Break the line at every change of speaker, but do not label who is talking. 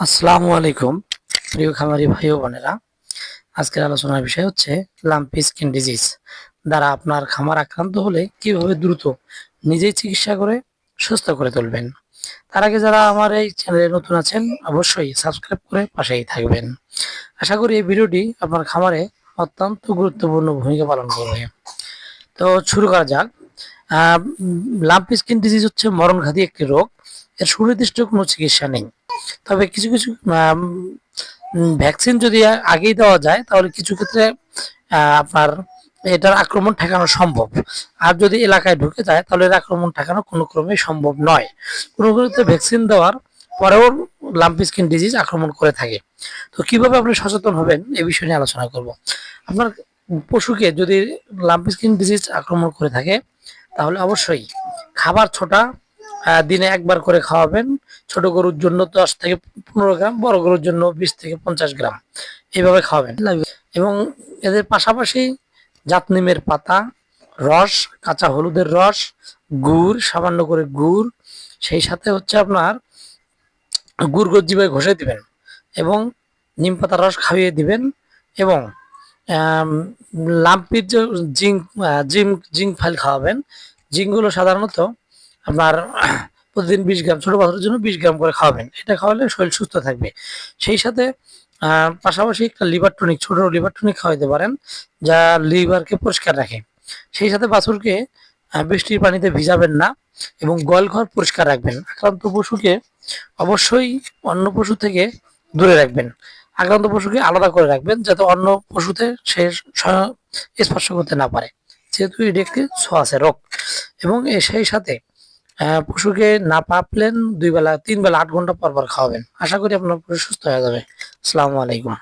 আসসালামু আলাইকুম, প্রিয় খামারি ভাই ও বোনেরা। আজকের আলোচনার বিষয় হচ্ছে লাম্পি স্কিন ডিজিজ দ্বারা আপনার খামার আক্রান্ত হলে কীভাবে দ্রুত নিজেই চিকিৎসা করে সুস্থ করে তুলবেন। তার আগে যারা আমার এই চ্যানেলে নতুন আছেন, অবশ্যই সাবস্ক্রাইব করে পাশেই থাকবেন। আশা করি এই ভিডিওটি আপনার খামারে অত্যন্ত গুরুত্বপূর্ণ ভূমিকা পালন করবে। তো শুরু করা যাক। লাম্পি স্কিন ডিজিজ হচ্ছে মরণঘাতী একটি রোগ। এর সুনির্দিষ্ট কোনো চিকিৎসা নেই। তবে কিছু কিছু ভ্যাকসিন যদি আগেই দেওয়া যায়, তাহলে কিছু ক্ষেত্রে আপনার এটার আক্রমণ ঠেকানো সম্ভব। আর যদি এলাকায় ঢুকে যায়, তাহলে এর আক্রমণ ঠেকানো কোনো ক্রমেই সম্ভব নয়। কোনো ক্ষেত্রে ভ্যাকসিন দেওয়ার পরেও লাম্পি স্কিন ডিজিজ আক্রমণ করে থাকে। তো কীভাবে আপনি সচেতন হবেন, এ বিষয় নিয়ে আলোচনা করব। আপনার পশুকে যদি লাম্পি স্কিন ডিজিজ আক্রমণ করে থাকে, তাহলে অবশ্যই খাবার ছোটা দিনে একবার করে খাওয়াবেন। ছোট গরুর জন্য দশ থেকে পনেরো গ্রাম, বড় গরুর জন্য বিশ থেকে পঞ্চাশ গ্রাম। এইভাবে খাওয়াবেন। এবং এদের পাশাপাশি জাতনিমের পাতা, রস, কাঁচা হলুদের রস, গুড়, সামান্য করে গুড়, সেই সাথে হচ্ছে আপনার গুড় গজ্জিভাবে ঘষে দিবেন এবং নিম পাতার রস খাইয়ে দিবেন এবং লাম্পির যে জিঙ্ক জিঙ্ক জিঙ্ক ফাইল খাওয়াবেন। জিঙ্কগুলো সাধারণত আপনার প্রতিদিন বিশ গ্রাম, ছোট বাচ্চাদের জন্য বিশ গ্রাম করে খাওয়াবেন। এটা খাওয়ালে শরীর সুস্থ থাকবে। সেই সাথে পাশাপাশি একটা লিভার টনিক, ছোট লিভার টনিক খাওয়াইতে পারেন, যা লিভারকে পরিষ্কার রাখে। সেই সাথে বাছুরকে বৃষ্টির পানিতে ভিজাবেন না এবং গোয়াল ঘর পরিষ্কার রাখবেন। আক্রান্ত পশুকে অবশ্যই অন্য পশু থেকে দূরে রাখবেন। আক্রান্ত পশুকে আলাদা করে রাখবেন, যাতে অন্য পশুতে সে স্পর্শ করতে না পারে। যেহেতু এটি একটি ছোঁয়াচে রোগ। এবং সেই সাথে পশুকে না পাপলেন দুই বেলা, তিন বেলা, আট ঘণ্টা পর পর খাওয়াবেন। আশা করি আপনার পশু সুস্থ হয়ে যাবে। আসসালামু আলাইকুম।